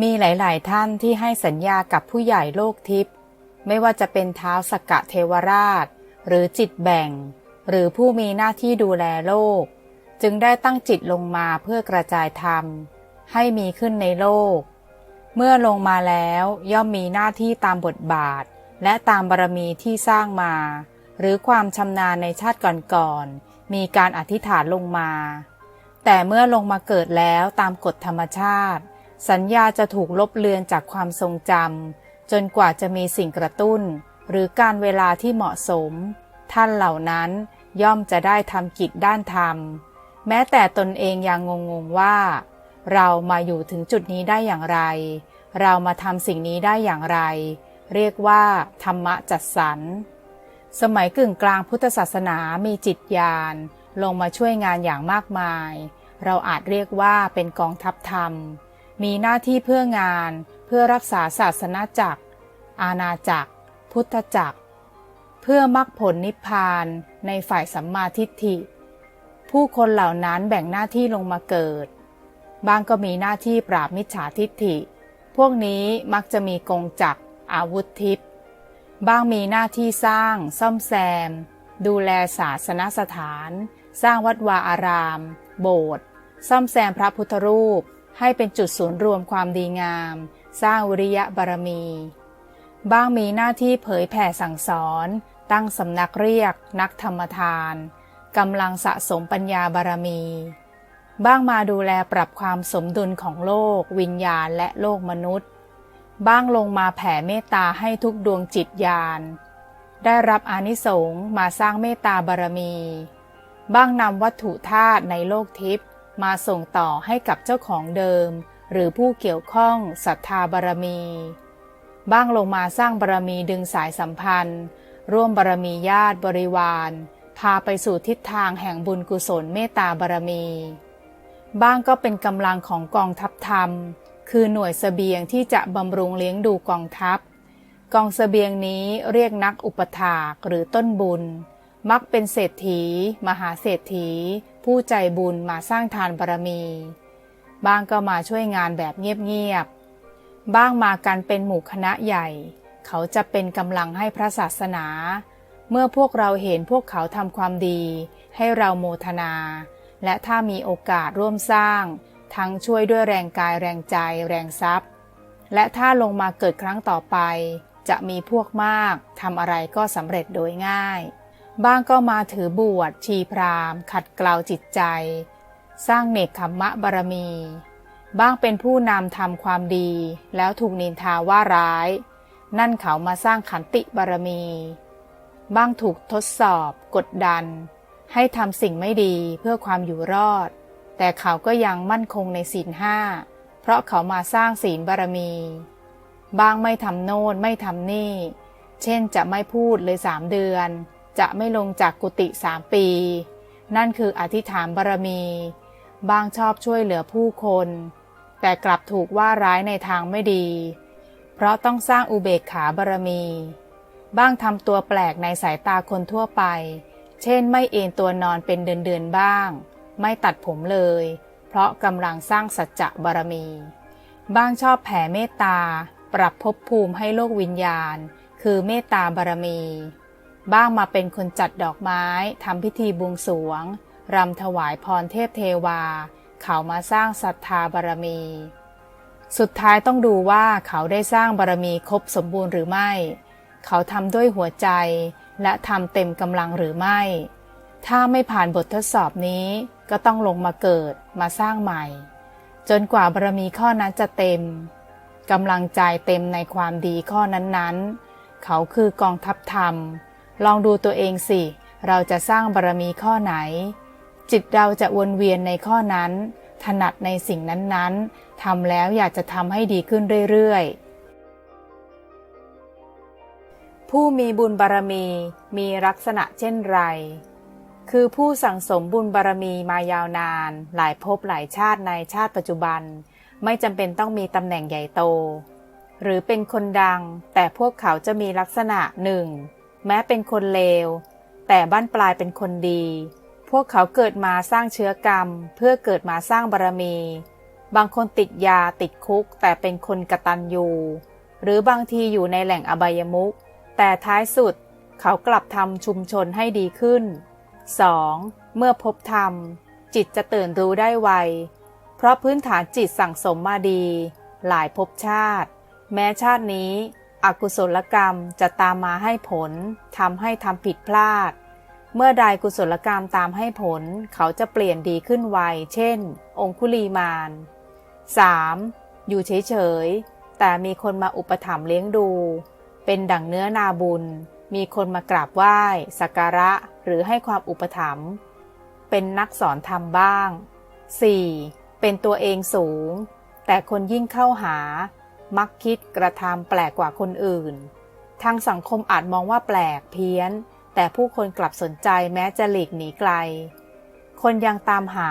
มีหลาย ๆ ท่านที่ให้สัญญากับผู้ใหญ่โลกทิพย์ไม่ว่าจะเป็นเท้าสกกะเทวราช หรือจิตแบ่ง หรือผู้มีหน้าที่ดูแลโลก จึงได้ตั้งจิตลงมาเพื่อกระจายธรรม ให้มีขึ้นในโลก เมื่อลงมาแล้วย่อมมีหน้าที่ตามบทบาท และตามบารมีที่สร้างมา หรือความชำนาญในชาติก่อนๆมีการอธิษฐานลงมา แต่เมื่อลงมาเกิดแล้วตามกฎธรรมชาติ สัญญาจะถูกลบเลือนจากความทรงจำจนกว่าจะมีสิ่งกระตุ้น หรือการเวลาที่เหมาะสม ท่านเหล่านั้นย่อมจะได้ทำกิจด้านธรรม แม้แต่ตนเองยังงงๆว่า เรามาอยู่ถึงจุดนี้ได้อย่างไร เรามาทำสิ่งนี้ได้อย่างไร เรียกว่าธรรมะจัดสรรสมัยกึ่งกลางพุทธศาสนามีจิตญาณลงมาช่วยงานอย่างมากมาย เราอาจเรียกว่าเป็นกองทัพธรรม มีหน้าที่เพื่องานเพื่อรักษาศาสนาจักร อาณาจักร พุทธจักร เพื่อมรรคผลนิพพานในฝ่ายสัมมาทิฏฐิ ผู้คนเหล่านั้นแบ่งหน้าที่ลงมาเกิด บางก็มีหน้าที่ปราบมิจฉาทิฏฐิ พวกนี้มักจะมีกงจักร อาวุธทิพย์บางมีหน้าที่สร้าง ซ่อมแซม ดูแลศาสนสถาน สร้างวัดวาอาราม โบสถ์ซ่อมแซมพระพุทธรูป ให้เป็นจุดศูนย์รวมความดีงาม สร้างวิริยะบารมี บ้างมีหน้าที่เผยแผ่สั่งสอน ตั้งสำนักเรียก นักธรรมทานกำลังสะสมปัญญาบารมี บ้างมาดูแลปรับความสมดุลของโลก วิญญาณและโลกมนุษย์ บ้างลงมาแผ่เมตตาให้ทุกดวงจิตญาณได้รับอานิสงส์มาสร้างเมตตาบารมี บ้างนำวัตถุธาตุในโลกทิพย์ มาส่งต่อให้กับเจ้าของเดิม หรือผู้เกี่ยวข้องศรัทธาบารมี บ้างลงมาสร้างบารมีดึงสายสัมพันธ์ ร่วมบารมีญาติบริวาร พาไปสู่ทิศทางแห่งบุญกุศลเมตตาบารมี บ้างก็เป็นกำลังของกองทัพธรรม คือหน่วยสเสบียงที่จะบำรุงเลี้ยงดูกองทัพ กองสเสบียงนี้เรียกนักอุปถากหรือต้นบุญ มักเป็นเศรษฐี มหาเศรษฐี ผู้ใจบุญมาสร้างทานบารมี บ้างก็มาช่วยงานแบบเงียบๆ บ้างมากันเป็นหมู่คณะใหญ่ เขาจะเป็นกำลังให้พระศาสนา เมื่อพวกเราเห็นพวกเขาทำความดี ให้เราโมทนา และถ้ามีโอกาสร่วมสร้าง ทั้งช่วยด้วยแรงกายแรงใจแรงทรัพย์ และถ้าลงมาเกิดครั้งต่อไป จะมีพวกมากทำอะไรก็สำเร็จโดยง่าย บ้างก็มาถือบวชชีพราหมณ์ ขัดเกลาจิตใจ สร้างเนกขมมะบารมี บ้างเป็นผู้นำทำความดี แล้วถูกนินทาว่าร้าย นั่นเขามาสร้างขันติบารมี บ้างถูกทดสอบ กดดัน ให้ทำสิ่งไม่ดีเพื่อความอยู่รอด แต่เขาก็ยังมั่นคงในศีลห้าเพราะเขามาสร้างศีลบารมี บ้างไม่ทำโน่นไม่ทำนี่ เช่นจะไม่พูดเลยสามเดือน จะไม่ลงจากกุฏิสามปี นั่นคืออธิษฐานบารมี บางชอบช่วยเหลือผู้คน แต่กลับถูกว่าร้ายในทางไม่ดี เพราะต้องสร้างอุเบกขาบารมี บ้างทำตัวแปลกในสายตาคนทั่วไป เช่นไม่เอนตัวนอนเป็นเดือนๆบ้าง ไม่ตัดผมเลย เพราะกำลังสร้างสัจจะบารมี บ้างชอบแผ่เมตตา ปรับภพภูมิให้โลกวิญญาณ คือเมตตาบารมี บ้างมาเป็นคนจัดดอกไม้ทำพิธีบวงสรวงรำถวายพรเทพเทวา เขามาสร้างศรัทธาบารมี สุดท้ายต้องดูว่าเขาได้สร้างบารมีครบสมบูรณ์หรือไม่ เขาทำด้วยหัวใจและทำเต็มกำลังหรือไม่ ถ้าไม่ผ่านบททดสอบนี้ก็ต้องลงมาเกิดมาสร้างใหม่ จนกว่าบารมีข้อนั้นจะเต็มกำลังใจเต็มในความดีข้อนั้นๆ เขาคือกองทัพธรรม ลองดูตัวเองสิ เราจะสร้างบารมีข้อไหน จิตเราจะวนเวียนในข้อนั้น ถนัดในสิ่งนั้นๆทำแล้วอยากจะทำให้ดีขึ้นเรื่อยๆ ผู้มีบุญบารมีมีลักษณะเช่นไร คือผู้สั่งสมบุญบารมีมายาวนาน หลายภพหลายชาติในชาติปัจจุบัน ไม่จำเป็นต้องมีตำแหน่งใหญ่โต หรือเป็นคนดัง แต่พวกเขาจะมีลักษณะหนึ่ง แม้เป็นคนเลว แต่บ้านปลายเป็นคนดี พวกเขาเกิดมาสร้างเชื้อกรรม เพื่อเกิดมาสร้างบารมี บางคนติดยาติดคุก แต่เป็นคนกระตันยูหรือบางทีอยู่ในแหล่งอบายมุขแต่ท้ายสุดเขากลับทำชุมชนให้ดีขึ้น 2. เมื่อพบธรรม จิตจะตื่นรู้ได้ไว เพราะพื้นฐานจิตสั่งสมมาดี หลายภพชาติ แม้ชาตินี้ อกุศลกรรมจะตามมาให้ผลทำให้ทำผิดพลาด เมื่อใดกุศลกรรมตามให้ผลเขาจะเปลี่ยนดีขึ้นไว เช่น องคุลีมาน 3. อยู่เฉยๆ แต่มีคนมาอุปถัมภ์เลี้ยงดู เป็นดั่งเนื้อนาบุญ มีคนมากราบไหว้ สักการะ หรือให้ความอุปถัมภ์ เป็นนักสอนธรรมบ้าง 4. เป็นตัวเองสูง แต่คนยิ่งเข้าหา มักคิดกระทำแปลกกว่าคนอื่น ทางสังคมอาจมองว่าแปลกเพี้ยน แต่ผู้คนกลับสนใจแม้จะหลีกหนีไกล คนยังตามหา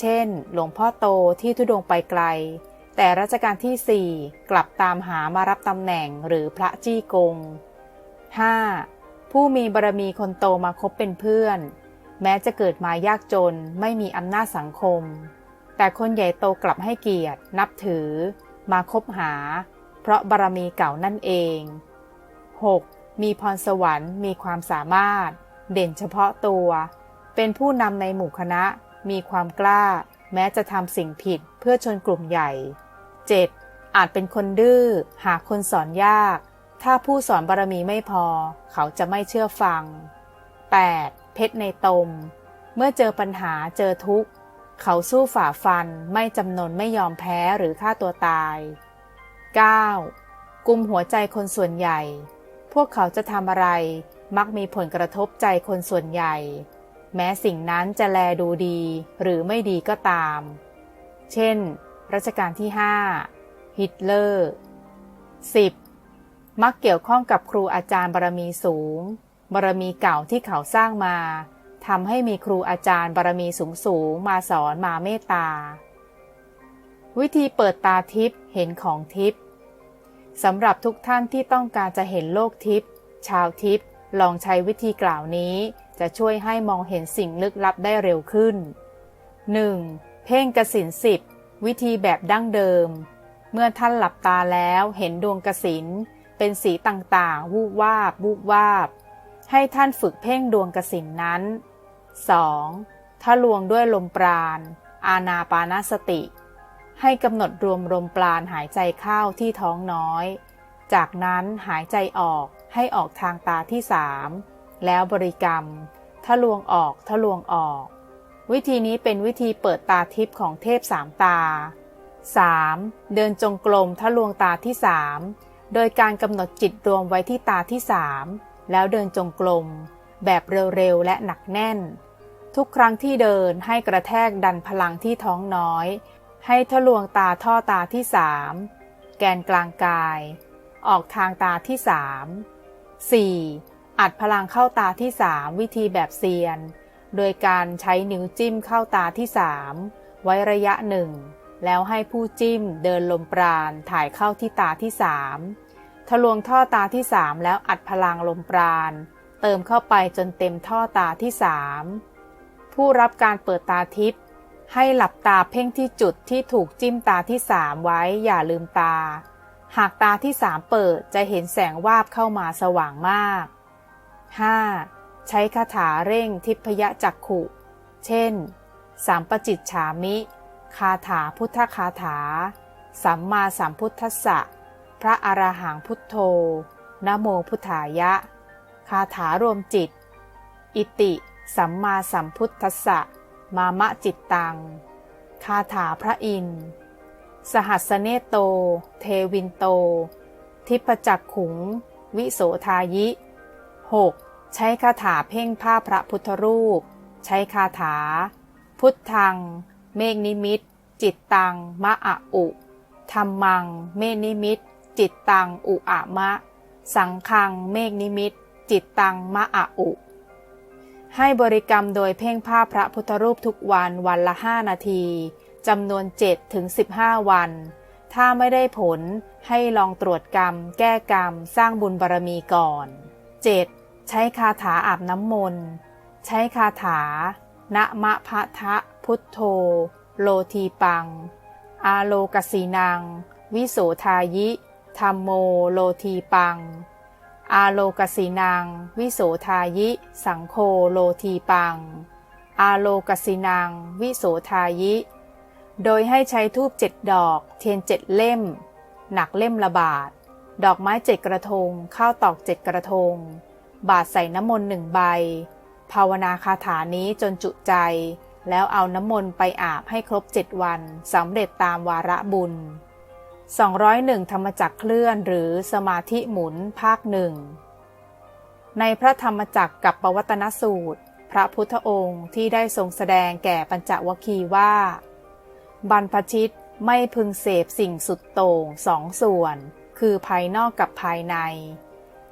เช่น หลวงพ่อโตที่ทุดงไปไกล แต่รัชกาลที่สี่กลับตามหามารับตำแหน่งหรือพระจี้กง 5. ผู้มีบารมีคนโตมาคบเป็นเพื่อน แม้จะเกิดมายากจนไม่มีอำนาจสังคม แต่คนใหญ่โตกลับให้เกียรติ นับถือ มาคบหา เพราะบารมีเก่านั่นเอง 6. มีพรสวรรค์มีความสามารถ เด่นเฉพาะตัว เป็นผู้นำในหมู่คณะ มีความกล้า แม้จะทำสิ่งผิดเพื่อชนกลุ่มใหญ่ 7. อาจเป็นคนดื้อ หาคนสอนยาก ถ้าผู้สอนบารมีไม่พอ เขาจะไม่เชื่อฟัง 8. เพชรในตม เมื่อเจอปัญหาเจอทุกข์ เขาสู้ฝ่าฟันไม่จำนนไม่ยอมแพ้หรือฆ่าตัวตาย 9. กุมหัวใจคนส่วนใหญ่ พวกเขาจะทำอะไร มักมีผลกระทบใจคนส่วนใหญ่ แม้สิ่งนั้นจะแลดูดีหรือไม่ดีก็ตาม เช่น รัชกาลที่ 5 ฮิตเลอร์ 10. มักเกี่ยวข้องกับครูอาจารย์บารมีสูงบารมีเก่าที่เขาสร้างมา ทำให้มีครูอาจารย์บารมีสูงสูงมาสอนมาเมตตา วิธีเปิดตาทิพย์เห็นของทิพย์สำหรับทุกท่านที่ต้องการจะเห็นโลกทิพย์ชาวทิพย์ลองใช้วิธีกล่าวนี้จะช่วยให้มองเห็นสิ่งลึกลับได้เร็วขึ้น 1. เพ่งกสินสิบวิธีแบบดั้งเดิม เมื่อท่านหลับตาแล้วเห็นดวงกสินเป็นสีต่างๆ วูบวาบวูบวาบ ให้ท่านฝึกเพ่งดวงกสินนั้น 2. ถ้าลวงด้วยลมปราณ อาณาปานสติ ให้กำหนดรวมลมปราณหายใจเข้าที่ท้องน้อย จากนั้นหายใจออกให้ออกทางตาที่สามแล้วบริกรรมถ้าลวงออกถ้าลวงออก วิธีนี้เป็นวิธีเปิดตาทิพย์ของเทพสามตา 3. เดินจงกรมถ้าลวงตาที่สามโดยการกำหนดจิตรวมไว้ที่ตาที่สามแล้วเดินจงกรมแบบเร็วๆและหนักแน่น ทุกครั้งที่เดินให้กระแทกดันพลังที่ท้องน้อย ให้ทะลวงตาท่อตาที่สามแกนกลางกาย ออกทางตาที่สาม 4. อัดพลังเข้าตาที่สามวิธีแบบเซียน โดยการใช้นิ้วจิ้มเข้าตาที่สามไว้ระยะหนึ่ง แล้วให้ผู้จิ้มเดินลมปราณถ่ายเข้าที่ตาที่สามทะลวงท่อตาที่สามแล้วอัดพลังลมปราณเติมเข้าไปจนเต็มท่อตาที่สาม ผู้รับการเปิดตาทิพย์ให้หลับตาเพ่งที่จุดที่ถูกจิ้มตาที่สามไว้อย่าลืมตา หากตาที่สามเปิดจะเห็นแสงวาบเข้ามาสว่างมาก 5. ใช้คาถาเร่งทิพยจักขุ เช่น สามปจิตฉามิ คาถาพุทธคาถา สัมมาสัมพุทธสสะพระอรหังพุทโธนโมพุทธายะ คาถารวมจิต อิติ สัมมาสัมพุทธัสสะมามะจิตตัง คาถาพระอินทร์ สหัสเนโต เทวินโต ทิพจักขุง วิโสทายิ 6. ใช้คาถาเพ่งผ้าพระพุทธรูป ใช้คาถา พุทธัง เมฆนิมิต จิตตัง มะอะอุธรรมัง เมฆนิมิต จิตตัง อุอะมะ สังคัง เมฆนิมิต จิตตัง มะอะอุ ให้บริกรรมโดยเพ่งผ้าพพระพุทธรูปทุกวันวันละห้านาทีจำนวน 7 ถึง 15 วัน ถ้าไม่ได้ผลให้ลองตรวจกรรม แก้กรรม สร้างบุญบารมีก่อน 7. ใช้คาถาอาบน้ำมนต์ ใช้คาถา นะมะพะทะ พุทโธ โลทีปัง อาโลกสีนัง วิโสทายิธรรมโมโลทีปัง อาโลกสีนังวิโสทายิ สังโฆโลทีปัง อาโลกสินังวิโสทายิ โดยให้ใช้ทูบเจ็ดดอก เทียนเจ็ดเล่ม หนักเล่มละบาท ดอกไม้เจ็ดกระทง ข้าวตอกเจ็ดกระทง บาทใส่น้ำมนต์หนึ่งใบ ภาวนาคาถานี้จนจุใจ แล้วเอาน้ำมนต์ไปอาบให้ครบเจ็ดวันสำเร็จตามวาระบุญ 201 ธรรมจักรเคลื่อนหรือสมาธิหมุนภาคหนึ่ง ในพระธรรมจักรกับปวัตนสูตร พระพุทธองค์ที่ได้ทรงแสดงแก่ปัญจวคีว่า บรรพชิตไม่พึงเสพสิ่งสุดโต่งสองส่วน คือภายนอกกับภายใน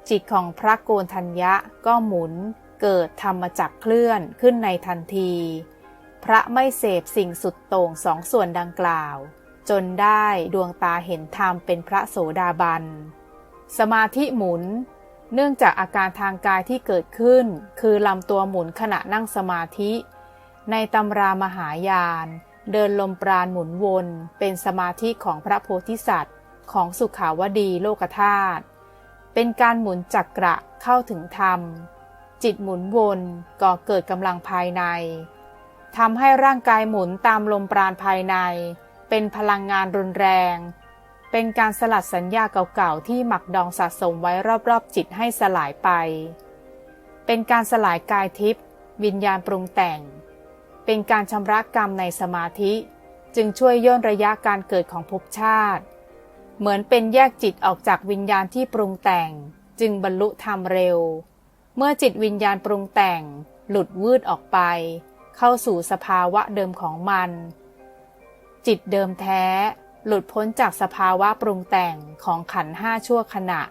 จิตของพระโกนทัญญะก็หมุนเกิดธรรมจักรเคลื่อนขึ้นในทันที พระไม่เสพสิ่งสุดโต่งสองส่วนดังกล่าว จนได้ดวงตาเห็นธรรมเป็นพระโสดาบัน สมาธิหมุน เนื่องจากอาการทางกายที่เกิดขึ้น คือลำตัวหมุนขณะนั่งสมาธิ ในตำรามหายาน เดินลมปราณหมุนวน เป็นสมาธิของพระโพธิสัตว์ ของสุขาวดีโลกธาตุ เป็นการหมุนจักระเข้าถึงธรรม จิตหมุนวนก่อเกิดกำลังภายในทำให้ร่างกายหมุนตามลมปราณภายใน เป็นพลังงานรุนแรง เป็นการสลัดสัญญาเก่าๆ ที่หมักดองสะสมไว้รอบๆจิตให้สลายไป เป็นการสลายกายทิพย์วิญญาณปรุงแต่ง เป็นการชำระกรรมในสมาธิ จึงช่วยย่นระยะการเกิดของภพชาติ เหมือนเป็นแยกจิตออกจากวิญญาณที่ปรุงแต่ง จึงบรรลุธรรมเร็ว เมื่อจิตวิญญาณปรุงแต่ง หลุดวืดออกไป เข้าสู่สภาวะเดิมของมัน จิตเดิมแท้ หลุดพ้นจากสภาวะปรุงแต่งของขันห้าชั่วขณะ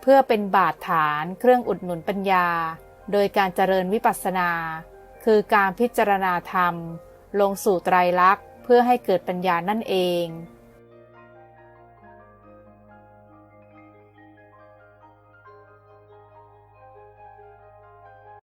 เพื่อเป็นบาดฐานเครื่องอุดหนุนปัญญา โดยการเจริญวิปัสสนา คือการพิจารณาธรรม ลงสู่ไตรลักษณ์เพื่อให้เกิดปัญญานั่นเอง